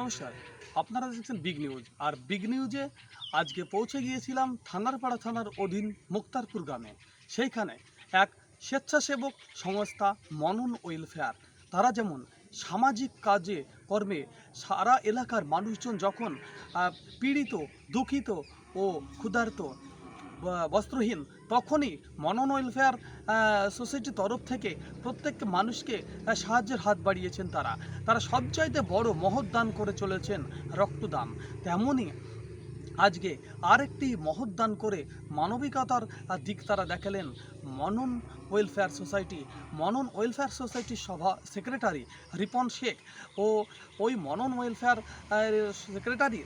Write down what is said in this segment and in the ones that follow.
নমস্কার, আপনারা দেখছেন বিগ নিউজ আর বিগ নিউজে আজকে পৌঁছে গিয়েছিলাম থানারপাড়া থানার অধীন মুক্তারপুর গ্রামে। সেইখানে এক স্বেচ্ছাসেবক সংস্থা মনন ওয়েলফেয়ার, তারা যেমন সামাজিক কাজে কর্মে সারা এলাকার মানুষজন যখন পীড়িত, দুঃখিত ও ক্ষুধার্ত বস্ত্রহীন, তখনই মনন ওয়েলফেয়ার সোসাইটির তরফ থেকে প্রত্যেক মানুষকে সাহায্যের হাত বাড়িয়েছেন তারা। তারা সবচাইতে বড় মহৎ দান করে চলেছেন রক্তদান। তেমনই আজকে আরেকটি মহৎ দান করে মানবিকতার দিক তারা দেখালেন। মনন ওয়েলফেয়ার সোসাইটি, মনন ওয়েলফেয়ার সোসাইটির সভা সেক্রেটারি রিপন শেখ ও ওই মনন ওয়েলফেয়ার সেক্রেটারি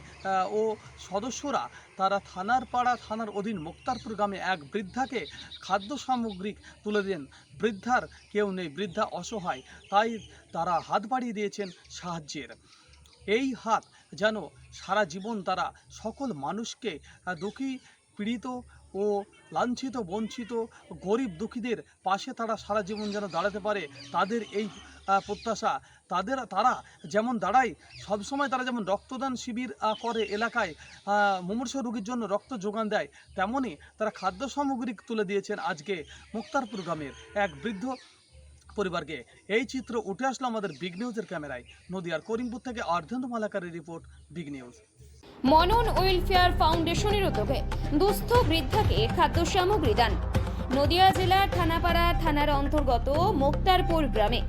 ও সদস্যরা তারা থানার পাড়া থানার অধীন মুক্তারপুর গ্রামে এক বৃদ্ধাকে খাদ্য সামগ্রী তুলে দেন। বৃদ্ধার কেউ নেই, বৃদ্ধা অসহায়, তাই তারা হাত বাড়িয়ে দিয়েছেন সাহায্যের। এই হাত যেন সারা জীবন তারা সকল মানুষকে দুঃখী, পীড়িত ও লাঞ্ছিত, বঞ্চিত, গরিব, দুঃখীদের পাশে তারা সারা জীবন যেন দাঁড়াতে পারে, তাদের এই প্রত্যাশা। তাদের, তারা যেমন দাঁড়ায়, সবসময় তারা যেমন রক্তদান শিবির করে এলাকায় মুমূর্ষ রোগীর জন্য রক্ত যোগান দেয় তেমনই তারা খাদ্য সামগ্রী তুলে দিয়েছেন আজকে মুক্তারপুর গ্রামের এক বৃদ্ধ পরিবারকে। এই চিত্র উঠে আসলো আমাদের বিগ নিউজের ক্যামেরায়। নদিয়ার করিমপুর থেকে Ardhendu মালাকারের report big news Manan welfare ফাউন্ডেশনের উদ্যোগে দুস্থ বৃদ্ধাকে খাদ্য সামগ্রী দান। নদিয়া জেলার থানাপাড়া থানার অন্তর্গত মুক্তারপুর গ্রামে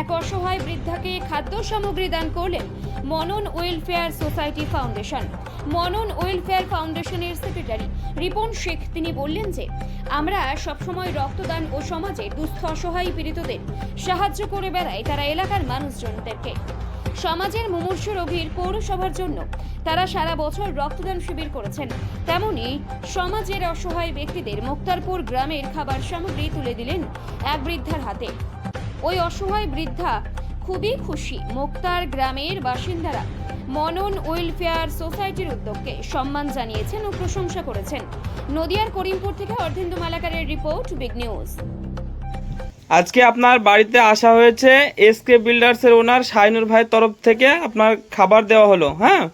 এক অসহায় বৃদ্ধাকে খাদ্য সামগ্রী দান করলেন Manan welfare society foundation. Manan welfare ফাউন্ডেশনের সেক্রেটারি রিপন শেখ তিনি বললেন যে, আমরা সবসময় রক্তদান ও সমাজে দুস্থ অসহায় পীড়িতদের সাহায্য করে বেড়াই তারা এলাকার মানুষজনদেরকে। সমাজের মুমূর্ষ রোগীর পৌরসভার জন্য তারা সারা বছর রক্তদান শিবির করেছেন। তেমনি সমাজের অসহায় ব্যক্তিদের মুক্তারপুর গ্রামের খাবার সামগ্রী তুলে দিলেন এক বৃদ্ধার হাতে। ওই অসহায় বৃদ্ধা খুবই খুশি। মুক্তার গ্রামের বাসিন্দারা মনন ওয়েলফেয়ার সোসাইটির উদ্যোগকে সম্মান জানিয়েছেন ও প্রশংসা করেছেন। নদিয়ার করিমপুর থেকে অর্ধেন্দু মালাকারের রিপোর্ট, বিগ নিউজ। আজকে আপনার বাড়িতে আসা হয়েছে এসকে বিল্ডার্সের ওনার শাইনুর ভাইয়ের তরফ থেকে আপনার খাবার দেওয়া হলো হ্যাঁ?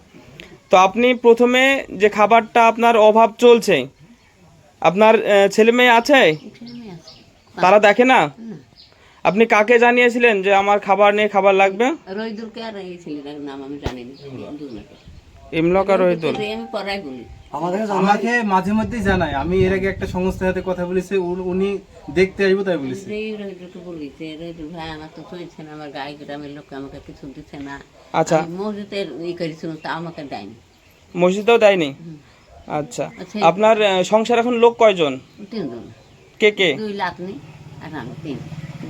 তো আপনি প্রথমে যে খাবারটা আপনার অভাব চলছে আপনার ছেলে মেয়ে আছে? তারা দেখে না? আপনি কাকে জানিয়েছিলেন যে আমার খাবার নেই খাবার লাগবে? রইদুলকে আর এই ছেলেটার নাম আমি জানি না। ইমলক আর রহিদুল আমাকে মাঝে মধ্যেই জানায়। আমি এর আগে একটা সংস্থার সাথে কথা বলেছি উনি- উনি দেখতে আসব তাই বলেছে। ভাই আমার তো চলছে না আমার গায়ে গ্রামের লোক আমাকে কিছু দিচ্ছে না। আচ্ছা। মসজিদের ই করেছিল তা আমাকে দেয়নি। মসজিদেও দেয়নি? আচ্ছা। আচ্ছা। আপনার সংসার এখন লোক কয়জন? তিনজন। কে কে? দুই লাখ নেই আর আমি তিন।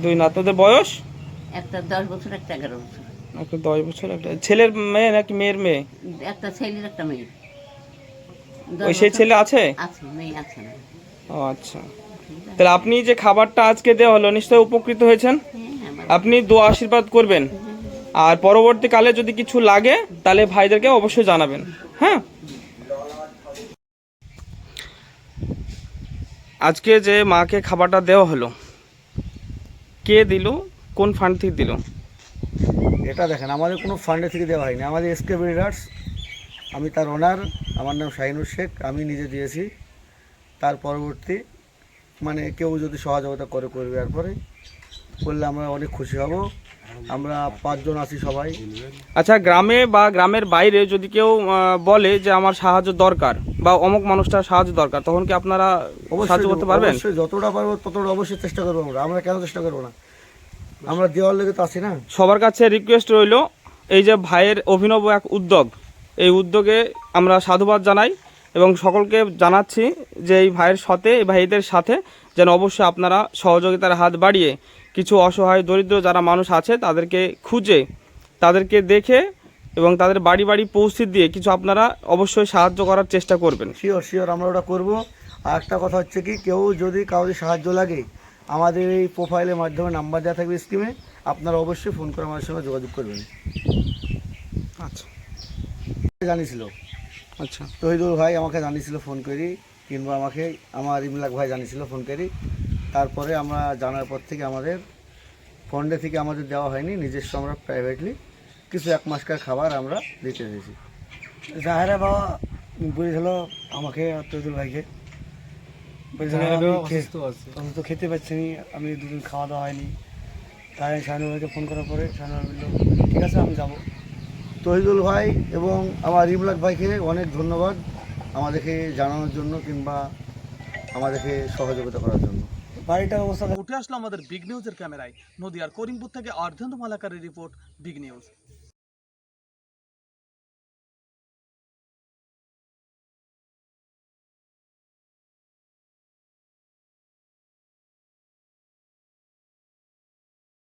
দুই না বয়স? একটা দশ বছর একটা এগারো বছর। একটা দশ বছর একটা ছেলের মেয়ে নাকি মেয়ের মেয়ে? একটা ছেলের একটা মেয়ে। ওই সেই ছেলে আছে? আছে মেয়ে আছে ও আচ্ছা। তাহলে আপনি যে খাবারটা আজকে দেওয়া হলো নিশ্চয়ই উপকৃত হয়েছেন? হ্যাঁ আপনি দোয়া আশীর্বাদ করবেন। আর পরবর্তীকালে যদি কিছু লাগে তাহলে ভাইদেরকে অবশ্যই জানাবেন। হ্যাঁ? আজকে যে মাকে খাবারটা দেওয়া হলো কে দিল কোন ফান্ড থেকে দিল? এটা দেখেন আমাদের কোনো ফান্ডে থেকে দেওয়া হয়নি। আমাদের এসকে বিল্ডার্স আমি তার ওনার আমার নাম শাহিনুর শেখ আমি নিজে দিয়েছি। তার পরবর্তী মানে কেউ যদি সহযোগিতা করে করবে এরপরে করলে আমরা অনেক খুশি হব। আমরা পাঁচজন আছি সবাই। আচ্ছা গ্রামে বা গ্রামের বাইরে যদি কেউ বলে যে আমার সাহায্য দরকার বা অমুক মানুষটার সাহায্য দরকার তখন কি আপনারা সাহায্য করতে পারবেন? অবশ্যই যতটা পারব ততটা অবশ্যই চেষ্টা করব আমরা। আমরা কেন চেষ্টা করব না? আমরা দেওয়ার লেগে তো আছি না। সবার কাছে রিকোয়েস্ট রইল এই যে ভাইয়ের অভিনব এক উদ্যোগ। এই উদ্যোগে আমরা সাধুবাদ জানাই এবং সকলকে জানাচ্ছি যে এই ভাইয়ের সাথে এই ভাইদের সাথে যেন অবশ্যই আপনারা সহযোগিতার হাত বাড়িয়ে কিছু অসহায় দরিদ্র যারা মানুষ আছে তাদেরকে খুঁজে তাদেরকে দেখে এবং তাদের বাড়ি বাড়ি পৌঁছে দিয়ে কিছু আপনারা অবশ্যই সাহায্য করার চেষ্টা করবেন। শিওর শিওর আমরা ওটা করব। আর একটা কথা হচ্ছে কি কেউ যদি কাউরি সাহায্য লাগে আমাদের এই প্রোফাইলের মাধ্যমে নাম্বার দেওয়া থাকবে স্কিমে আপনারা অবশ্যই ফোন করে আমাদের সঙ্গে যোগাযোগ করবেন। আচ্ছা। জানিয়েছিল। আচ্ছা। তহিদুল ভাই আমাকে জানিয়েছিল ফোন করি কিংবা আমাকে আমার ইমলাক ভাই জানিয়েছিল ফোন করি। তারপরে আমরা জানার পর থেকে আমাদের ফন্ডে থেকে আমাদের দেওয়া হয়নি নিজস্ব আমরা প্রাইভেটলি কিছু এক মাসকার খাবার আমরা দিতে দিয়েছি। জাহেরা বাবা বলেছিল আমাকে তৈদুল ভাইকে। আমি তো খেতে পাচ্ছি নি আমি দুদিন খাওয়া দাওয়া হয়নি। তাই শাহিনুর ভাইকে ফোন করার পরে শাহিনুর বলল ঠিক আছে আমি যাব। তহিদুল ভাই এবং আমার রিমলাক ভাইকে অনেক ধন্যবাদ আমাদেরকে জানানোর জন্য কিংবা আমাদেরকে সহযোগিতা করার জন্য। বাড়িটার অবস্থা উঠে আসলো আমাদের বিগ নিউজের ক্যামেরায়। নদিয়ার করিমপুর থেকে অর্ধেন্দ্র মালাকারের রিপোর্ট বিগ নিউজ